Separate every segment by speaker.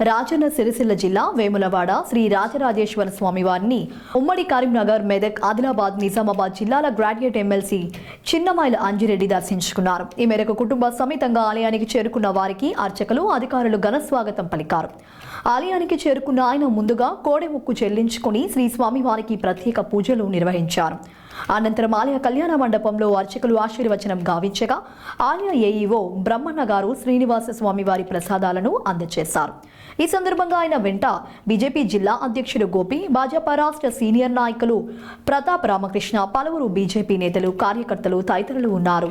Speaker 1: రాజన్న సిరిసిల్ల జిల్లా వేములవాడ శ్రీ రాజరాజేశ్వర స్వామి వారిని ఉమ్మడి కరీంనగర్ మెదక్ ఆదిలాబాద్ నిజామాబాద్ జిల్లాల గ్రాడ్యుయేట్ ఎమ్మెల్సీ చిన్నమాయిల అంజిరెడ్డి దర్శించుకున్నారు. ఈ మేరకు కుటుంబ సమేతంగా ఆలయానికి చేరుకున్న వారికి అర్చకులు అధికారులు ఘన స్వాగతం పలికారు. ఆలయానికి చేరుకున్న ఆయన ముందుగా కోడె ముక్కు చెల్లించుకుని శ్రీ స్వామివారికి ప్రత్యేక పూజలు నిర్వహించారు. అనంతరం ఆలయ కళ్యాణ మండపంలో అర్చకులు ఆశీర్వచనం గావించగా ఆలయ ఏఈఓ బ్రహ్మన్న గారు శ్రీనివాస స్వామి వారి ప్రసాదాలను అందజేశారు ఈ సందర్భంగా ఆయన వెంట బీజేపీ జిల్లా అధ్యక్షుడు గోపి భాజపా రాష్ట్ర సీనియర్ నాయకులు ప్రతాప్ రామకృష్ణ పలువురు బీజేపీ నేతలు కార్యకర్తలు తదితరులు ఉన్నారు.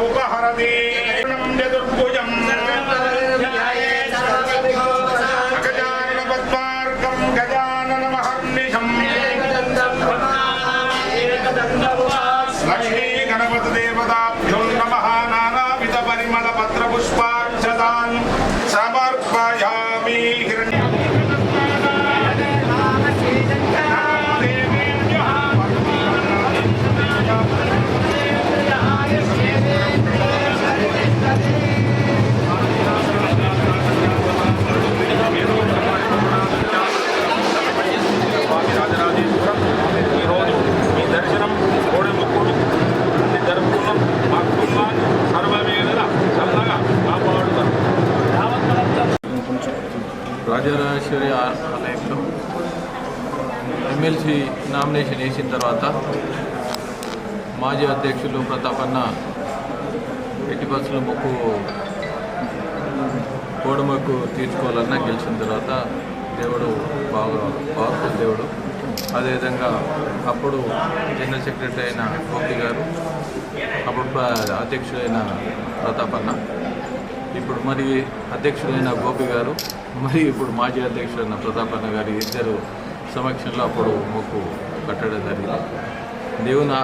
Speaker 2: ఉపహరతి చతుర్భుజం గజానన పద్మార్కం గజానన మహర్నిశం లక్ష్మీ గణపతి దేవతాభ్యో రాజరాజేశ్వరి
Speaker 3: ఆలయంలో ఎమ్మెల్సీ నామినేషన్ వేసిన తర్వాత మాజీ అధ్యక్షులు ప్రతాపన్న ఎట్టి బస్సుల మొక్కు కోడమొక్కు తీర్చుకోవాలన్నా గెలిచిన తర్వాత దేవుడు బాగా పవర్ఫుల్ దేవుడు. అదేవిధంగా అప్పుడు జనరల్ సెక్రటరీ అయిన గోపి గారు అప్పుడు అధ్యక్షుడైన ప్రతాపన్న ఇప్పుడు మరి అధ్యక్షుడైన గోపి గారు మరి ఇప్పుడు మాజీ అధ్యక్షులైన ప్రతాపన్న గారి ఇద్దరు సమక్షంలో అప్పుడు మొక్కు కట్టడం జరిగింది. దేవుని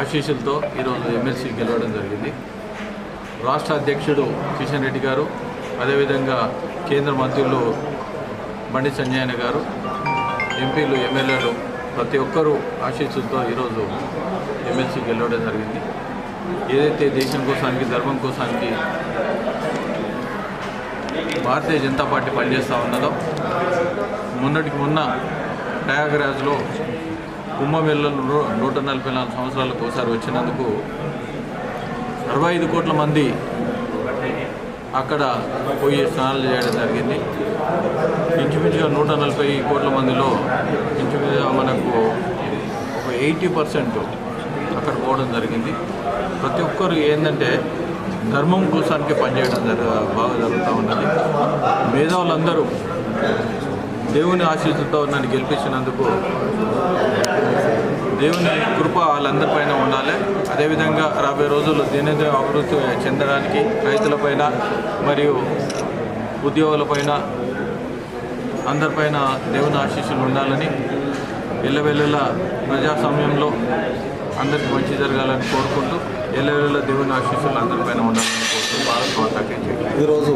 Speaker 3: ఆశీస్సులతో ఈరోజు ఎమ్మెల్సీ గెలవడం జరిగింది. రాష్ట్ర అధ్యక్షుడు కిషన్ రెడ్డి గారు అదేవిధంగా కేంద్ర మంత్రులు బండి సంజయన గారు ఎంపీలు ఎమ్మెల్యేలు ప్రతి ఒక్కరూ ఆశీస్సులతో ఈరోజు ఎమ్మెల్సీ గెలవడం జరిగింది. ఏదైతే దేశం కోసానికి ధర్మం కోసానికి భారతీయ జనతా పార్టీ పనిచేస్తూ ఉన్నదో మొన్నటికి మొన్న ప్రయాగరాజ్లో కుంభమేళలో నూట నలభై నాలుగు సంవత్సరాలకు ఒకసారి వచ్చినందుకు అరవై ఐదు కోట్ల మంది అక్కడ పోయి స్నానాలు చేయడం జరిగింది. ఇంచుమించుగా నూట నలభై కోట్ల మందిలో ఇంచుమించుగా మనకు ఒక ఎయిటీ పర్సెంట్ అక్కడ పోవడం జరిగింది. ప్రతి ఒక్కరు ఏంటంటే ధర్మం కోసానికి పనిచేయడం జరగ బాగా జరుగుతూ ఉన్నది. మేధావులందరూ దేవుని ఆశీస్సుతో నన్ను గెలిపించినందుకు దేవుని కృప వాళ్ళందరిపైన ఉండాలి. అదేవిధంగా రాబోయే రోజుల్లో దినదిన అభివృద్ధి చెందడానికి రైతులపైన మరియు ఉద్యోగులపైన అందరిపైన దేవుని ఆశీస్సులు ఉండాలని ఎల్లవెల్లలా ప్రజాస్వామ్యంలో అందరికి మంచి జరగాలని కోరుకుంటూ ఎల్లవెల్లలా దేవుని ఆశీస్సులు అందరిపైన ఉండాలని కోరుతూ భారత్ మాతాకి
Speaker 4: ఈరోజు